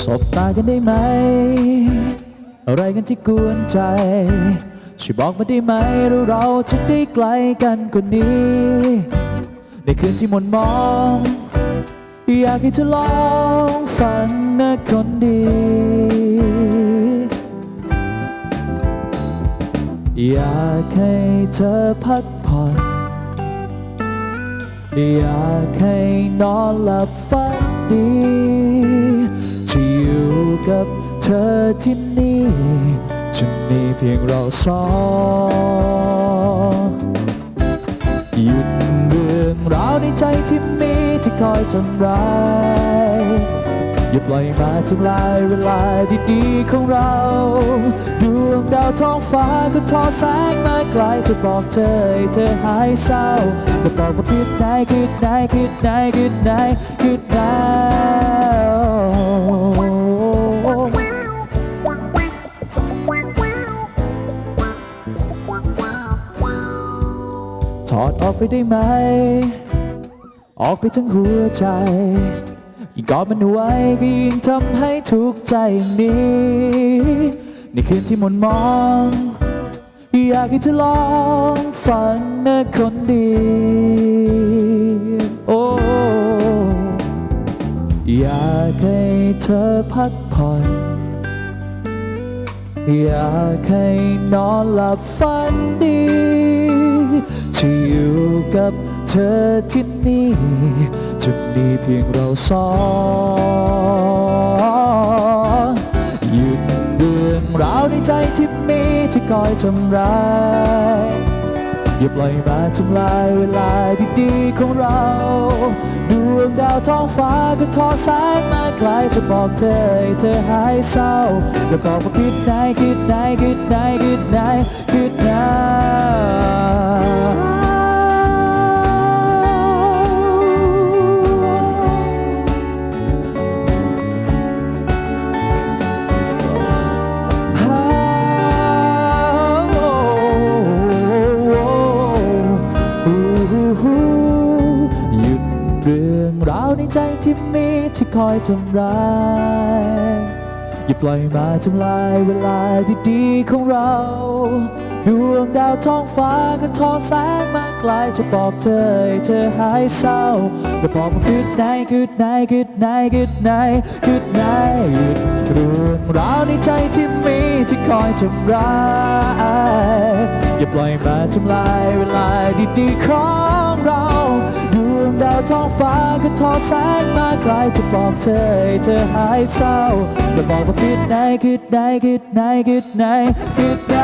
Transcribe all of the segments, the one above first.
สบตากันได้ไหม อะไรกันที่กวนใจ ช่วยบอกมาได้ไหมเราเราจะได้ไกลกันกว่านี้ ในคืนที่มนมอง อยากให้เธอลองฟังนะคนดี อยากให้เธอพักผ่อนอยากให้นอนหลับฝันดีที่อยู่กับเธอที่นี่จะมีเพียงเราสองหยุดเรื่องราวในใจที่มีที่คอยทำร้าย อย่าปล่อยมาทำลายเวลาดีๆของเรา ดวงดาวท้องฟ้าก็ทอแสงมาไกลจะบอกเธอเธอหายเศร้าก็บอกว่าคืนไหนคืนไหนคืนไหนคืนไหนคืนไหนถอดออกไปได้ไหม ออกไปทั้งหัวใจ ยิ่งกอดมันไว้ก็ยิ่งทำให้ทุกใจนี้ ในคืนที่หมนมอง อยากให้เธอลองฟังนะคนดี โอ้อยากให้เธอพักผ่อนอยากให้นอนหลับฝันดีที่อยู่กับเธอที่นี่ จะมีเพียงเราสองหยุดเรื่องราวในใจที่มีที่คอยทำร้ายอย่าปล่อยมาทำลายเวลาดีๆของเราดวงดาวท้องฟ้าก็ทอดแสงมาไกลจะบอกเธอให้เธอหายเศร้าอย่าบอกว่าคิดไหนคิดไหนคิดไหนคิดไหนคิดไหน ใจที่มีที่คอยทำร้ายอย่าปล่อยมาทำลายเวลาดีๆของเรา ดวงดาวท้องฟ้าก็ทอแสงมาไกลจะบอกเธอให้เธอหายเศร้าก็บอกว่าคืนไหนคืนไหนคืนไหนคืนไหนคืนไหนหยุดเรื่องราวในใจที่มีที่คอยทำร้ายอย่าปล่อยมาทำลายเวลาดีๆของ ท้องฟ้าก็ทอแสงมาไกลจะบอกเธอเธอหายเศร้าจะบอกว่าคิดไหนคิดไหนคิดไหนคิดไหนคิดไหน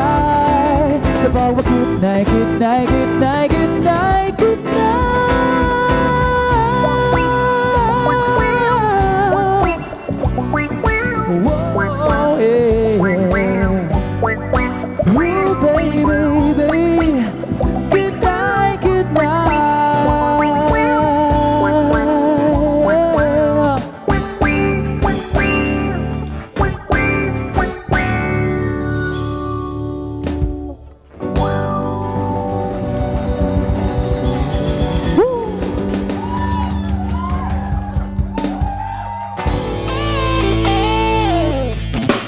จะบอกว่าคิดไหนคิดไหนคิดไหนคิดไหนคิดไหน